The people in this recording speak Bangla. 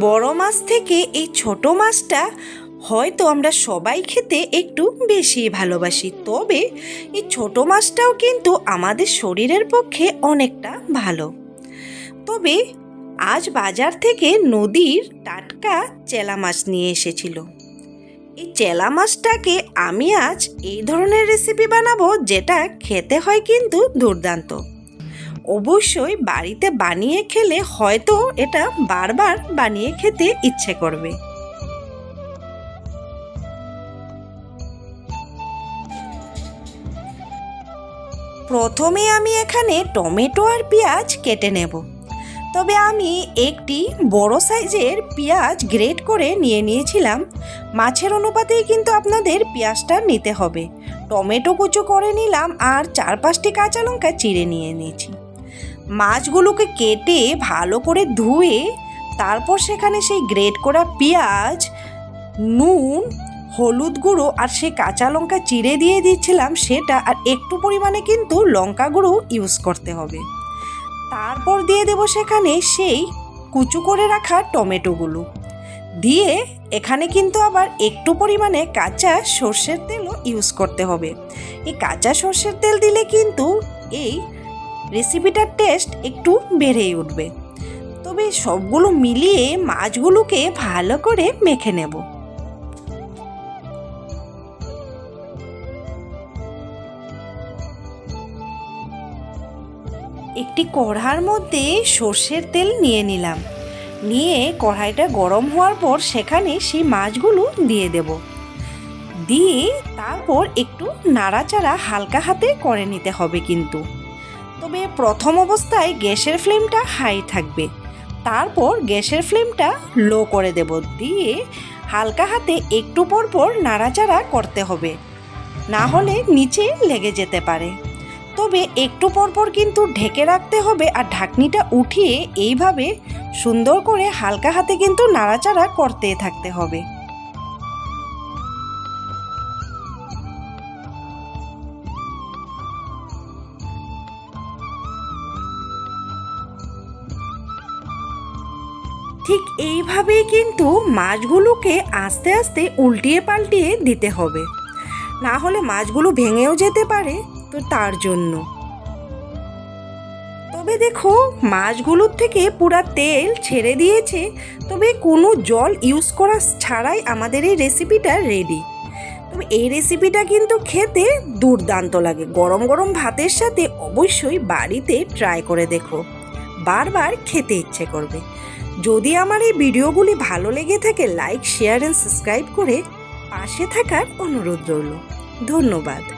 বড় মাছ থেকে এই ছোট মাছটা হয়তো আমরা সবাই খেতে একটু বেশি ভালোবাসি। তবে এই ছোট মাছটাও কিন্তু আমাদের শরীরের পক্ষে অনেকটা ভালো। তবে আজ বাজার থেকে নদীর টাটকা চেলা মাছ নিয়ে এসেছিল। এই চেলা মাছটাকে আমি আজ এই ধরনের রেসিপি বানাবো যেটা খেতে হয় কিন্তু দুর্দান্ত। অবশ্যই বাড়িতে বানিয়ে খেলে হয়তো এটা বারবার বানিয়ে খেতে ইচ্ছে করবে। প্রথমে আমি এখানে টমেটো আর পেঁয়াজ কেটে নেব। তবে আমি একটি বড় সাইজের পেঁয়াজ গ্রেট করে নিয়ে নিয়েছিলাম। মাছের অনুপাতেই কিন্তু আপনাদের পেঁয়াজটা নিতে হবে। টমেটো কুচো করে নিলাম আর চার পাঁচটি কাঁচা লঙ্কা চিড়ে নিয়ে নিয়েছি। মাছগুলোকে কেটে ভালো করে ধুয়ে তারপর সেখানে সেই গ্রেট করা পেঁয়াজ, নুন, হলুদ গুঁড়ো আর সেই কাঁচা লঙ্কা চিড়ে দিয়ে দিচ্ছিলাম সেটা আর একটু পরিমাণে কিন্তু লঙ্কা গুঁড়ো ইউজ করতে হবে। তারপর দিয়ে দেব সেখানে সেই কুচু করে রাখা টমেটোগুলো। দিয়ে এখানে কিন্তু আবার একটু পরিমাণে কাঁচা সর্ষের তেলও ইউজ করতে হবে। এই কাঁচা সর্ষের তেল দিলে কিন্তু এই রেসিপিটার টেস্ট একটু বেড়েই উঠবে। তবে সবগুলো মিলিয়ে মাছগুলোকে ভালো করে মেখে নেব। একটি কড়ার মধ্যে সর্ষের তেল নিয়ে নিলাম। নিয়ে কড়াইটা গরম হওয়ার পর সেখানে সেই মাছগুলো দিয়ে দেব। দিয়ে তারপর একটু নাড়াচাড়া হালকা হাতে করে নিতে হবে কিন্তু। তবে প্রথম অবস্থায় গ্যাসের ফ্লেমটা হাই থাকবে। তারপর গ্যাসের ফ্লেমটা লো করে দেব, দিয়ে হালকা হাতে একটু পর পর নাড়াচাড়া করতে হবে। না হলে নিচে লেগে যেতে পারে। তবে একটু পরপর কিন্তু ঢেকে রাখতে হবে আর ঢাকনিটা উঠিয়ে এইভাবে সুন্দর করে হালকা হাতে কিন্তু নাড়াচাড়া করতে থাকতে হবে। ঠিক এইভাবেই কিন্তু মাছগুলোকে আস্তে আস্তে উল্টিয়ে পাল্টিয়ে দিতে হবে। না হলে মাছগুলো ভেঙেও যেতে পারে, তো তার জন্য। তবে দেখো, মাছগুলোর থেকে পুরা তেল ছেড়ে দিয়েছে, তবে কোনো জল ইউজ করা ছাড়াই আমাদের এই রেসিপিটা রেডি তবে এই রেসিপিটা কিন্তু খেতে দুর্দান্ত লাগে। গরম গরম ভাতের সাথে অবশ্যই বাড়িতে ট্রাই করে দেখো। বারবার খেতে ইচ্ছে করবে। যদি আমার এই ভিডিওগুলি ভালো লেগে থাকে, লাইক, শেয়ার অ্যান্ড সাবস্ক্রাইব করে পাশে থাকার অনুরোধ রইল। ধন্যবাদ।